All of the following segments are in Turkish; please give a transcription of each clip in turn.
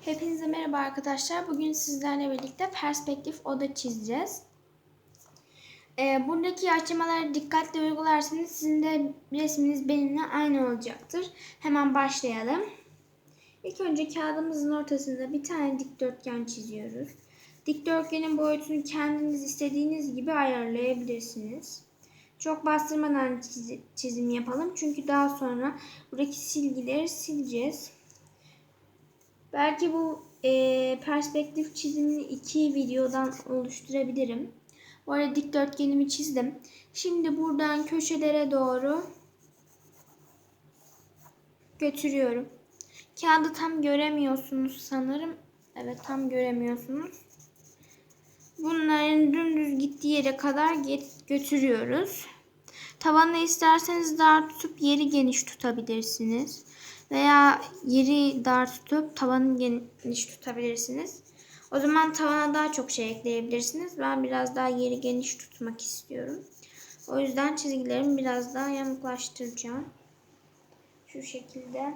Hepinize merhaba arkadaşlar. Bugün sizlerle birlikte perspektif oda çizeceğiz. Ee, buradaki açmaları dikkatli uygularsanız sizin de resminiz benimle aynı olacaktır. Hemen başlayalım. İlk önce kağıdımızın ortasında bir tane dikdörtgen çiziyoruz. Dikdörtgenin boyutunu kendiniz istediğiniz gibi ayarlayabilirsiniz. Çok bastırmadan çiz- çizim yapalım. Çünkü daha sonra buradaki silgileri sileceğiz. Belki bu e, perspektif çizimini iki videodan oluşturabilirim. Bu arada dikdörtgenimi çizdim. Şimdi buradan köşelere doğru götürüyorum. Kağıdı tam göremiyorsunuz sanırım. Evet tam göremiyorsunuz. Bunların dümdüz gittiği yere kadar götürüyoruz. Tavanı isterseniz dar tutup yeri geniş tutabilirsiniz. Veya yeri dar tutup tavanı geniş tutabilirsiniz. O zaman tavana daha çok şey ekleyebilirsiniz. Ben biraz daha yeri geniş tutmak istiyorum. O yüzden çizgilerimi biraz daha yamuklaştıracağım. Şu şekilde.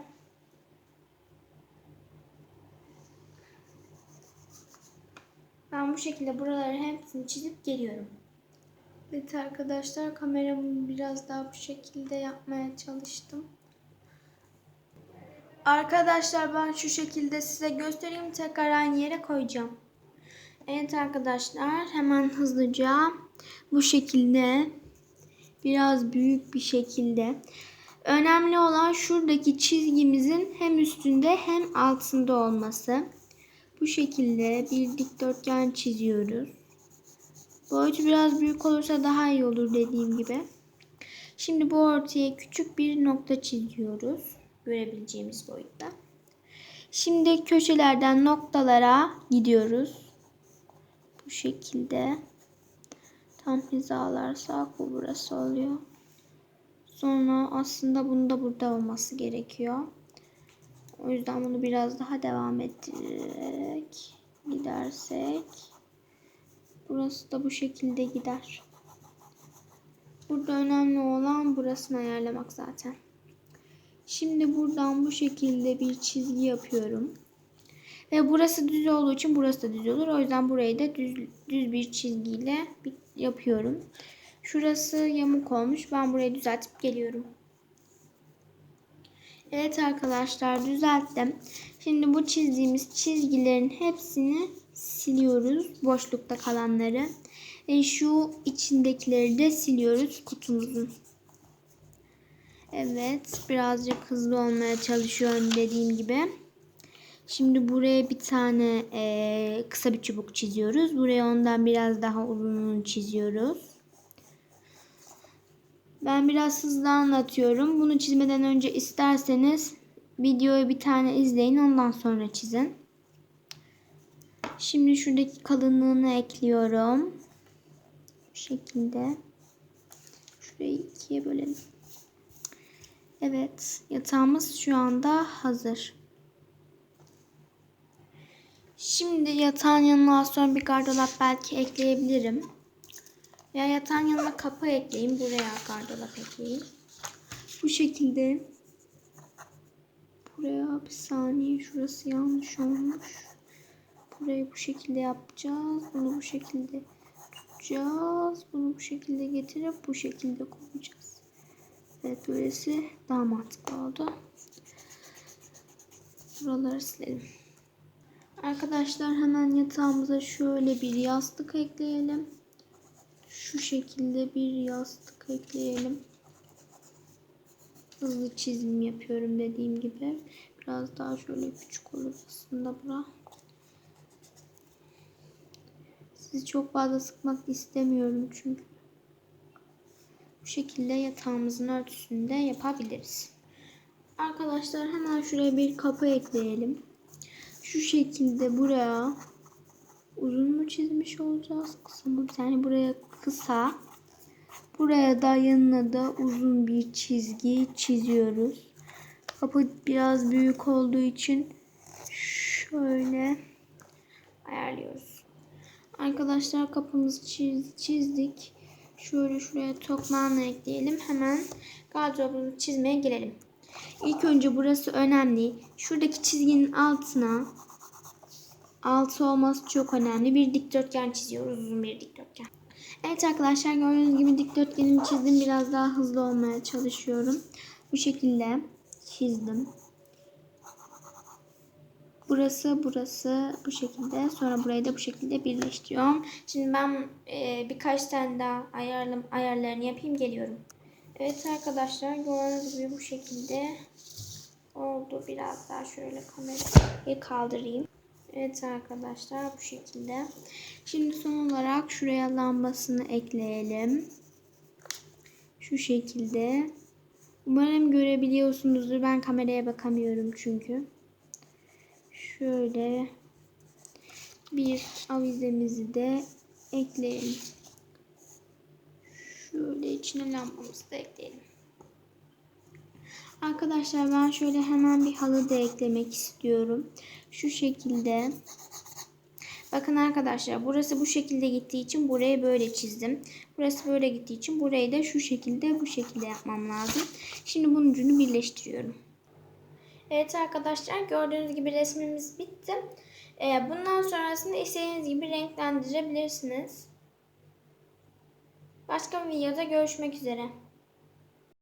Ben bu şekilde buraları hepsini çizip geliyorum. Evet arkadaşlar kameramı biraz daha bu şekilde yapmaya çalıştım. Arkadaşlar ben şu şekilde size göstereyim tekrar aynı yere koyacağım. Evet arkadaşlar hemen hızlıca bu şekilde biraz büyük bir şekilde önemli olan şuradaki çizgimizin hem üstünde hem altında olması. Bu şekilde bir dikdörtgen çiziyoruz. Boyutu biraz büyük olursa daha iyi olur dediğim gibi. Şimdi bu ortaya küçük bir nokta çiziyoruz. Görebileceğimiz boyutta. Şimdi köşelerden noktalara gidiyoruz. Bu şekilde. Tam hizalarsak bu burası oluyor. Sonra aslında bunun da burada olması gerekiyor. O yüzden bunu biraz daha devam ettirerek gidersek burası da bu şekilde gider. Burada önemli olan burasını ayarlamak zaten. Şimdi buradan bu şekilde bir çizgi yapıyorum. Ve burası düz olduğu için burası da düz olur. O yüzden burayı da düz, düz bir çizgiyle yapıyorum. Şurası yamuk olmuş. Ben burayı düzeltip geliyorum. Evet arkadaşlar düzelttim. Şimdi bu çizdiğimiz çizgilerin hepsini siliyoruz. Boşlukta kalanları. Ve şu içindekileri de siliyoruz kutumuzun. Evet birazcık hızlı olmaya çalışıyorum dediğim gibi. Şimdi buraya bir tane e, kısa bir çubuk çiziyoruz. Buraya ondan biraz daha uzununu çiziyoruz. Ben biraz hızlı anlatıyorum. Bunu çizmeden önce isterseniz videoyu bir tane izleyin ondan sonra çizin. Şimdi şuradaki kalınlığını ekliyorum. Bu şekilde. Şurayı ikiye bölelim. Evet yatağımız şu anda hazır. Şimdi yatağın yanına sonra bir gardırop belki ekleyebilirim. Ya yatağın yanına kapı ekleyeyim. Buraya gardırop ekleyeyim. Bu şekilde. Buraya bir saniye. Şurası yanlış olmuş. Burayı bu şekilde yapacağız. Bunu bu şekilde tutacağız. Bunu bu şekilde getirip bu şekilde koyacağız. Evet böylesi daha mantıklı oldu. Buraları silelim. Arkadaşlar hemen yatağımıza şöyle bir yastık ekleyelim. Şu şekilde bir yastık ekleyelim. Hızlı çizim yapıyorum dediğim gibi. Biraz daha şöyle küçük olur aslında bura. Sizi çok fazla sıkmak istemiyorum çünkü. Bu şekilde yatağımızın örtüsünü de yapabiliriz. Arkadaşlar hemen şuraya bir kapı ekleyelim. Şu şekilde buraya uzun mu çizmiş olacağız? Kısa mı? Yani buraya kısa. Buraya da yanına da uzun bir çizgi çiziyoruz. Kapı biraz büyük olduğu için şöyle ayarlıyoruz. Arkadaşlar kapımızı çiz, çizdik. Şöyle şuraya tokmağını ekleyelim. Hemen gardırobumuzu çizmeye gelelim. İlk önce burası önemli. Şuradaki çizginin altına altı olması çok önemli. Bir dikdörtgen çiziyoruz. Uzun bir dikdörtgen. Evet arkadaşlar gördüğünüz gibi dikdörtgenimi çizdim. Biraz daha hızlı olmaya çalışıyorum. Bu şekilde çizdim. Burası burası bu şekilde. Sonra burayı da bu şekilde birleştiriyorum. Şimdi ben e, birkaç tane daha ayarlı, ayarlarını yapayım geliyorum. Evet arkadaşlar gördüğünüz gibi bu şekilde oldu. Biraz daha şöyle kamerayı kaldırayım. Evet arkadaşlar bu şekilde. Şimdi son olarak şuraya lambasını ekleyelim. Şu şekilde. Umarım görebiliyorsunuzdur. Ben kameraya bakamıyorum çünkü. Şöyle bir avizemizi de ekleyelim. Şöyle içine lambamızı da ekleyelim. Arkadaşlar ben şöyle hemen bir halı da eklemek istiyorum. Şu şekilde. Bakın arkadaşlar burası bu şekilde gittiği için burayı böyle çizdim. Burası böyle gittiği için burayı da şu şekilde bu şekilde yapmam lazım. Şimdi bunun ucunu birleştiriyorum. Evet arkadaşlar gördüğünüz gibi resmimiz bitti. Ee, bundan sonrasında istediğiniz gibi renklendirebilirsiniz. Başka bir videoda görüşmek üzere.